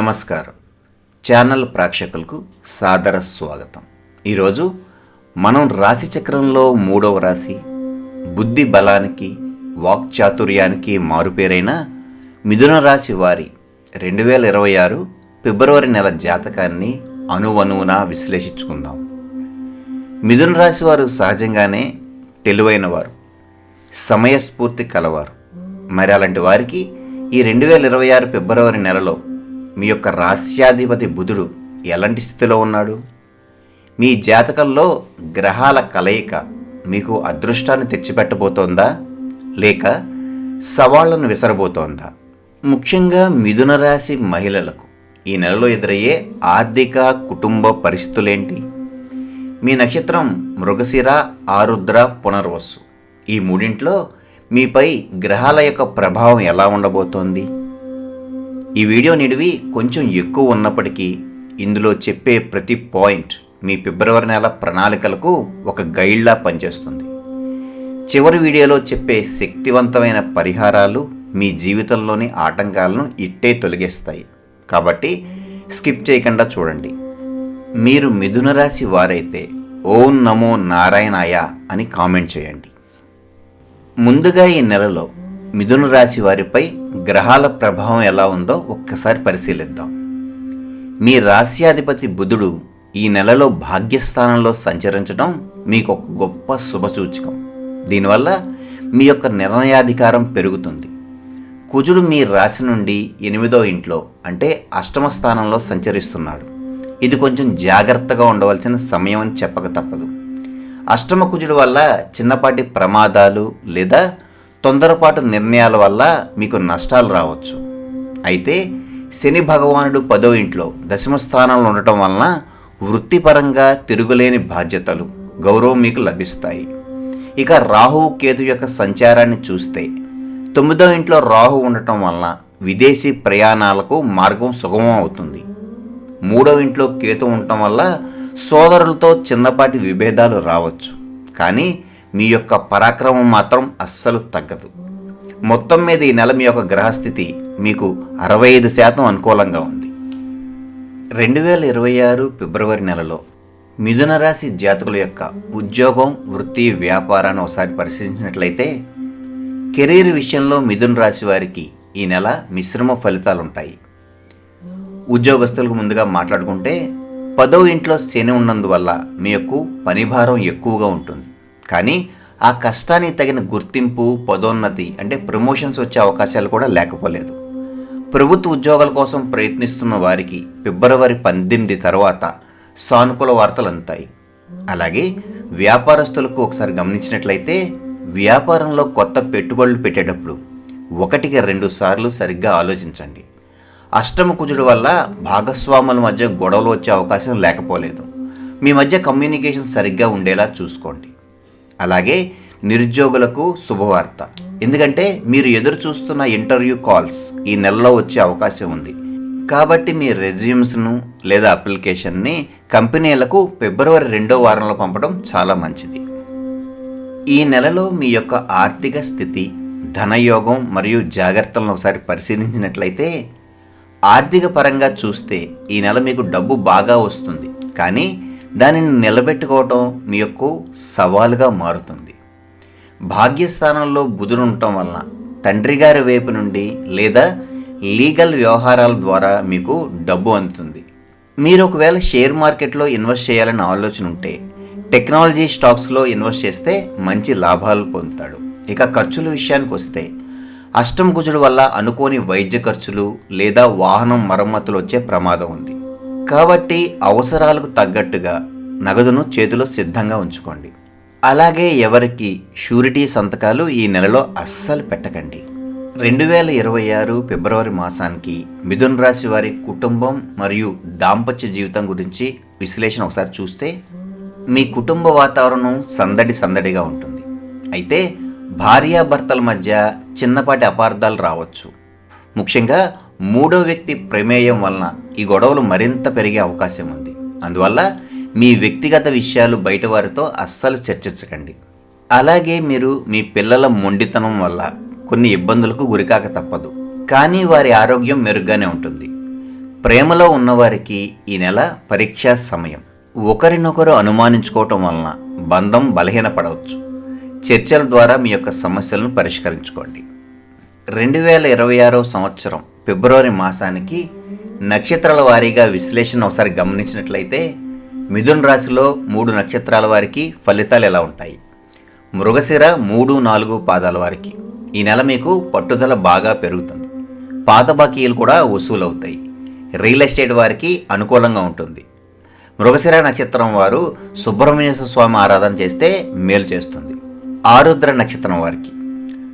నమస్కారం. ఛానల్ ప్రేక్షకులకు సాదర స్వాగతం. ఈరోజు మనం రాశి చక్రంలో మూడవ రాశి బుద్ధి బలానికి వాక్చాతుర్యానికి మారుపేరైన మిథున రాశి వారి రెండు వేల ఇరవై ఆరు ఫిబ్రవరి నెల జాతకాన్ని అణువణువున విశ్లేషించుకుందాం. మిథున రాశి వారు సహజంగానే తెలివైన వారు సమయస్ఫూర్తి కలవారు. మరి అలాంటి వారికి ఈ రెండు వేల ఇరవై ఆరు ఫిబ్రవరి నెలలో మీ యొక్క రాస్యాధిపతి బుధుడు ఎలాంటి స్థితిలో ఉన్నాడు? మీ జాతకంలో గ్రహాల కలయిక మీకు అదృష్టాన్ని తెచ్చిపెట్టబోతోందా? లేక సవాళ్ళను విసరబోతోందా? ముఖ్యంగా మిథున రాశి మహిళలకు ఈ నెలలో ఎదురయ్యే ఆర్థిక కుటుంబ పరిస్థితులేంటి? మీ నక్షత్రం మృగశిర ఆరుద్ర పునర్వస్సు ఈ మూడింట్లో మీపై గ్రహాల యొక్క ప్రభావం ఎలా ఉండబోతోంది? ఈ వీడియో నిడివి కొంచెం ఎక్కువ ఉన్నప్పటికీ ఇందులో చెప్పే ప్రతి పాయింట్ మీ ఫిబ్రవరి నెల ప్రణాళికలకు ఒక గైడ్లా పనిచేస్తుంది. చివరి వీడియోలో చెప్పే శక్తివంతమైన పరిహారాలు మీ జీవితంలోని ఆటంకాలను ఇట్టే తొలగిస్తాయి. కాబట్టి స్కిప్ చేయకుండా చూడండి. మీరు మిథున రాశి వారైతే ఓం నమో నారాయణాయ అని కామెంట్ చేయండి. ముందుగా ఈ నెలలో మిథున రాశి వారిపై గ్రహాల ప్రభావం ఎలా ఉందో ఒక్కసారి పరిశీలిద్దాం. మీ రాశ్యాధిపతి బుధుడు ఈ నెలలో భాగ్యస్థానంలో సంచరించడం మీకు ఒక గొప్ప శుభసూచకం దీనివల్ల మీ యొక్క నిర్ణయాధికారం పెరుగుతుంది. కుజుడు మీ రాశి నుండి ఎనిమిదో ఇంట్లో అంటే అష్టమ స్థానంలో సంచరిస్తున్నాడు. ఇది కొంచెం జాగ్రత్తగా ఉండవలసిన సమయం అని చెప్పక తప్పదు. అష్టమ కుజుడు వల్ల చిన్నపాటి ప్రమాదాలు లేదా తొందరపాటు నిర్ణయాల వల్ల మీకు నష్టాలు రావచ్చు. అయితే శని భగవానుడు పదో ఇంట్లో దశమ స్థానంలో ఉండటం వలన వృత్తిపరంగా తిరుగులేని బాధ్యతలు గౌరవం మీకు లభిస్తాయి. ఇక రాహు కేతు యొక్క సంచారాన్ని చూస్తే తొమ్మిదో ఇంట్లో రాహు ఉండటం వలన విదేశీ ప్రయాణాలకు మార్గం సుగమం అవుతుంది. మూడో ఇంట్లో కేతు ఉండటం వల్ల సోదరులతో చిన్నపాటి విభేదాలు రావచ్చు. కానీ మీ యొక్క పరాక్రమం మాత్రం అస్సలు తగ్గదు. మొత్తం మీద ఈ నెల మీ యొక్క గ్రహస్థితి మీకు అరవై ఐదు శాతం అనుకూలంగా ఉంది. రెండు వేల ఇరవై ఆరు ఫిబ్రవరి నెలలో మిథున రాశి జాతకుల యొక్క ఉద్యోగం వృత్తి వ్యాపారాన్ని ఒకసారి పరిశీలించినట్లయితే కెరీర్ విషయంలో మిథున రాశి వారికి ఈ నెల మిశ్రమ ఫలితాలు ఉంటాయి. ఉద్యోగస్తులకు ముందుగా మాట్లాడుకుంటే పదో ఇంట్లో శని ఉన్నందువల్ల మీ యొక్క పని భారం ఎక్కువగా ఉంటుంది. కానీ ఆ కష్టానికి తగిన గుర్తింపు పదోన్నతి అంటే ప్రమోషన్స్ వచ్చే అవకాశాలు కూడా లేకపోలేదు. ప్రభుత్వ ఉద్యోగాల కోసం ప్రయత్నిస్తున్న వారికి ఫిబ్రవరి పద్దెనిమిది తర్వాత సానుకూల వార్తలు అందుతాయి. అలాగే వ్యాపారస్తులకు ఒకసారి గమనించినట్లయితే వ్యాపారంలో కొత్త పెట్టుబడులు పెట్టేటప్పుడు ఒకటికి రెండు సార్లు సరిగ్గా ఆలోచించండి. అష్టమ కుజుడు వల్ల భాగస్వాముల మధ్య గొడవలు వచ్చే అవకాశం లేకపోలేదు. మీ మధ్య కమ్యూనికేషన్ సరిగ్గా ఉండేలా చూసుకోండి. అలాగే నిరుద్యోగులకు శుభవార్త. ఎందుకంటే మీరు ఎదురు చూస్తున్న ఇంటర్వ్యూ కాల్స్ ఈ నెలలో వచ్చే అవకాశం ఉంది. కాబట్టి మీ రెజ్యూమ్స్ను లేదా అప్లికేషన్ని కంపెనీలకు ఫిబ్రవరి రెండో వారంలో పంపడం చాలా మంచిది. ఈ నెలలో మీ యొక్క ఆర్థిక స్థితి ధనయోగం మరియు జాగ్రత్తలను ఒకసారి పరిశీలించినట్లయితే ఆర్థిక పరంగా చూస్తే ఈ నెల మీకు డబ్బు బాగా వస్తుంది. కానీ దానిని నిలబెట్టుకోవటం మీ యొక్క సవాలుగా మారుతుంది. భాగ్యస్థానంలో బుధుడు ఉండటం వలన తండ్రి గారి వైపు నుండి లేదా లీగల్ వ్యవహారాల ద్వారా మీకు డబ్బు అందుతుంది. మీరు ఒకవేళ షేర్ మార్కెట్లో ఇన్వెస్ట్ చేయాలని ఆలోచన ఉంటే టెక్నాలజీ స్టాక్స్లో ఇన్వెస్ట్ చేస్తే మంచి లాభాలు పొందుతాడు. ఇక ఖర్చుల విషయానికి వస్తే అష్టం కుజుడు వల్ల అనుకోని వైద్య ఖర్చులు లేదా వాహనం మరమ్మతులు వచ్చే ప్రమాదం ఉంది. కాబట్టి అవసరాలకు తగ్గట్టుగా నగదును చేతిలో సిద్ధంగా ఉంచుకోండి. అలాగే ఎవరికి షూరిటీ సంతకాలు ఈ నెలలో అస్సలు పెట్టకండి. రెండు వేల ఇరవై ఆరు ఫిబ్రవరి మాసానికి మిథున్ రాశి వారి కుటుంబం మరియు దాంపత్య జీవితం గురించి విశ్లేషణ ఒకసారి చూస్తే మీ కుటుంబ వాతావరణం సందడి సందడిగా ఉంటుంది. అయితే భార్యాభర్తల మధ్య చిన్నపాటి అపార్థాలు రావచ్చు. ముఖ్యంగా మూడో వ్యక్తి ప్రమేయం వలన ఈ గొడవలు మరింత పెరిగే అవకాశం ఉంది. అందువల్ల మీ వ్యక్తిగత విషయాలు బయట వారితో అస్సలు చర్చించకండి. అలాగే మీరు మీ పిల్లల మొండితనం వల్ల కొన్ని ఇబ్బందులకు గురికాక తప్పదు. కానీ వారి ఆరోగ్యం మెరుగ్గానే ఉంటుంది. ప్రేమలో ఉన్నవారికి ఈ నెల పరీక్షా సమయం. ఒకరినొకరు అనుమానించుకోవటం వలన బంధం బలహీనపడవచ్చు. చర్చల ద్వారా మీ యొక్క సమస్యలను పరిష్కరించుకోండి. రెండు వేల ఇరవై ఆరో సంవత్సరం ఫిబ్రవరి మాసానికి నక్షత్రాల వారీగా విశ్లేషణ ఒకసారి గమనించినట్లయితే మిథున్ రాశిలో మూడు నక్షత్రాల వారికి ఫలితాలు ఎలా ఉంటాయి? మృగశిర మూడు నాలుగు పాదాల వారికి. ఈ నెల మీకు పట్టుదల బాగా పెరుగుతుంది. పాత బాకీలు కూడా వసూలవుతాయి. రియల్ ఎస్టేట్ వారికి అనుకూలంగా ఉంటుంది. మృగశిర నక్షత్రం వారు సుబ్రహ్మణ్య స్వామి ఆరాధన చేస్తే మేలు చేస్తుంది. ఆరుద్ర నక్షత్రం వారికి.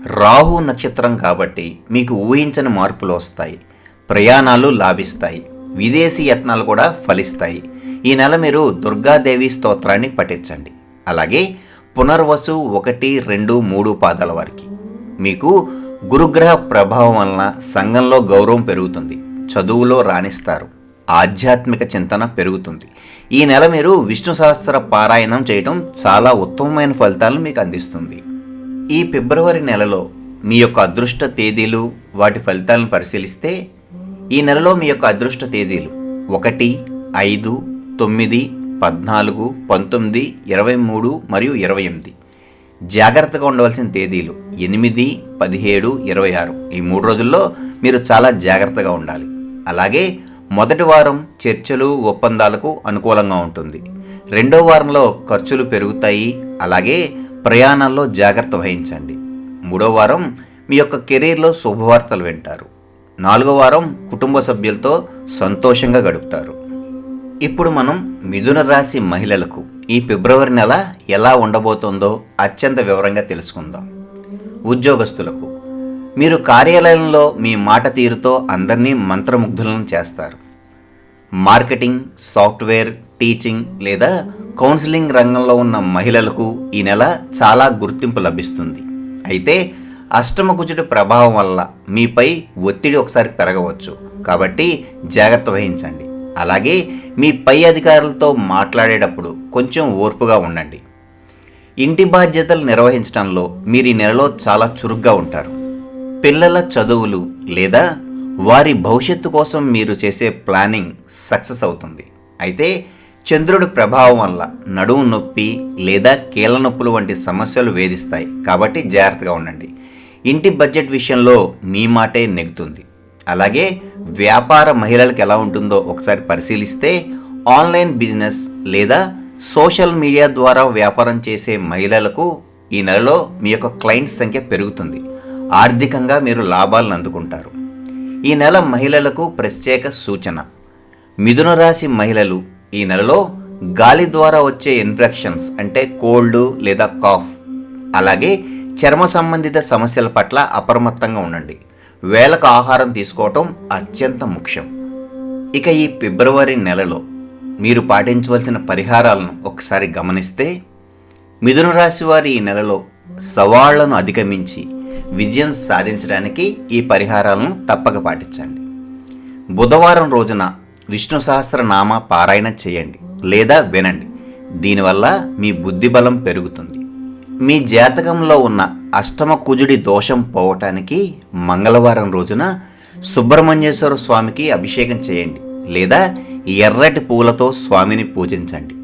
రాహు నక్షత్రం కాబట్టి మీకు ఊహించని మార్పులు వస్తాయి. ప్రయాణాలు లాభిస్తాయి. విదేశీ యత్నాలు కూడా ఫలిస్తాయి. ఈ నెల మీరు దుర్గాదేవి స్తోత్రాన్ని పఠించండి. అలాగే పునర్వసు ఒకటి రెండు మూడు పాదాల వారికి. మీకు గురుగ్రహ ప్రభావం వలన సంఘంలో గౌరవం పెరుగుతుంది. చదువులో రాణిస్తారు. ఆధ్యాత్మిక చింతన పెరుగుతుంది. ఈ నెల మీరు విష్ణు సహస్ర పారాయణం చేయటం చాలా ఉత్తమమైన ఫలితాలను మీకు అందిస్తుంది. ఈ ఫిబ్రవరి నెలలో మీ యొక్క అదృష్ట తేదీలు వాటి ఫలితాలను పరిశీలిస్తే ఈ నెలలో మీ యొక్క అదృష్ట తేదీలు ఒకటి ఐదు తొమ్మిది పద్నాలుగు పంతొమ్మిది ఇరవై మూడు మరియు ఇరవై ఎనిమిది. జాగ్రత్తగా ఉండవలసిన తేదీలు ఎనిమిది పదిహేడు ఇరవై ఆరు. ఈ మూడు రోజుల్లో మీరు చాలా జాగ్రత్తగా ఉండాలి. అలాగే మొదటి వారం చర్చలు ఒప్పందాలకు అనుకూలంగా ఉంటుంది. రెండో వారంలో ఖర్చులు పెరుగుతాయి. అలాగే ప్రయాణాల్లో జాగ్రత్త వహించండి. మూడో వారం మీ యొక్క కెరీర్లో శుభవార్తలు వింటారు. నాలుగో వారం కుటుంబ సభ్యులతో సంతోషంగా గడుపుతారు. ఇప్పుడు మనం మిథున రాశి మహిళలకు ఈ ఫిబ్రవరి నెల ఎలా ఉండబోతుందో అత్యంత వివరంగా తెలుసుకుందాం. ఉద్యోగస్తులకు మీరు కార్యాలయంలో మీ మాట తీరుతో అందరినీ మంత్రముగ్ధులను చేస్తారు. మార్కెటింగ్ సాఫ్ట్వేర్ టీచింగ్ లేదా కౌన్సిలింగ్ రంగంలో ఉన్న మహిళలకు ఈ నెల చాలా గుర్తింపు లభిస్తుంది. అయితే అష్టమకుజుడి ప్రభావం వల్ల మీపై ఒత్తిడి ఒకసారి పెరగవచ్చు. కాబట్టి జాగ్రత్త వహించండి. అలాగే మీ పై అధికారులతో మాట్లాడేటప్పుడు కొంచెం ఓర్పుగా ఉండండి. ఇంటి బాధ్యతలు నిర్వహించడంలో మీరు ఈ నెలలో చాలా చురుగ్గా ఉంటారు. పిల్లల చదువులు లేదా వారి భవిష్యత్తు కోసం మీరు చేసే ప్లానింగ్ సక్సెస్ అవుతుంది. అయితే చంద్రుడి ప్రభావం వల్ల నడుము నొప్పి లేదా కీళ్ళ నొప్పులు వంటి సమస్యలు వేధిస్తాయి. కాబట్టి జాగ్రత్తగా ఉండండి. ఇంటి బడ్జెట్ విషయంలో మీ మాటే నెగ్గుతుంది. అలాగే వ్యాపార మహిళలకు ఎలా ఉంటుందో ఒకసారి పరిశీలిస్తే ఆన్లైన్ బిజినెస్ లేదా సోషల్ మీడియా ద్వారా వ్యాపారం చేసే మహిళలకు ఈ నెలలో మీ యొక్క క్లయింట్ సంఖ్య పెరుగుతుంది. ఆర్థికంగా మీరు లాభాలను అందుకుంటారు. ఈ నెల మహిళలకు ప్రత్యేక సూచన. మిథున రాశి మహిళలు ఈ నెలలో గాలి ద్వారా వచ్చే ఇన్ఫెక్షన్స్ అంటే కోల్డ్ లేదా కాఫ్ అలాగే చర్మ సంబంధిత సమస్యల పట్ల అప్రమత్తంగా ఉండండి. వేళకు ఆహారం తీసుకోవటం అత్యంత ముఖ్యం. ఇక ఈ ఫిబ్రవరి నెలలో మీరు పాటించవలసిన పరిహారాలను ఒకసారి గమనిస్తే మిథున రాశి వారి ఈ నెలలో సవాళ్ళను అధిగమించి విజయం సాధించడానికి ఈ పరిహారాలను తప్పక పాటించండి. బుధవారం రోజున విష్ణు సహస్రనామ పారాయణ చేయండి లేదా వినండి. దీనివల్ల మీ బుద్ధి బలం పెరుగుతుంది. మీ జాతకంలో ఉన్న అష్టమ కుజుడి దోషం పోవటానికి మంగళవారం రోజున సుబ్రహ్మణ్యేశ్వర స్వామికి అభిషేకం చేయండి లేదా ఎర్రటి పూలతో స్వామిని పూజించండి.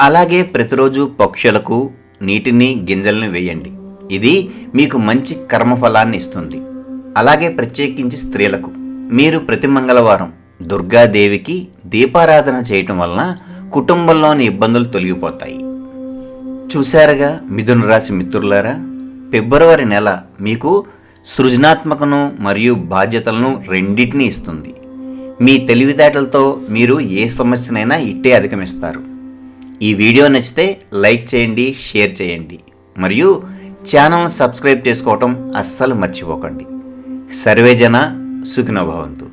అలాగే ప్రతిరోజు పక్షులకు నీటిని గింజల్ని వేయండి. ఇది మీకు మంచి కర్మఫలాన్ని ఇస్తుంది. అలాగే ప్రత్యేకించి స్త్రీలకు. మీరు ప్రతి మంగళవారం దుర్గాదేవికి దీపారాధన చేయటం వలన కుటుంబంలోని ఇబ్బందులు తొలగిపోతాయి. చూశారుగా మిథున రాశి మిత్రులారా ఫిబ్రవరి నెల మీకు సృజనాత్మకను మరియు బాధ్యతలను రెండింటినీ ఇస్తుంది. మీ తెలివితేటలతో మీరు ఏ సమస్యనైనా ఇట్టే అధిగమిస్తారు. ఈ వీడియో నచ్చితే లైక్ చేయండి షేర్ చేయండి మరియు ఛానల్ని సబ్స్క్రైబ్ చేసుకోవటం అస్సలు మర్చిపోకండి. సర్వేజన సుఖినోభవంతు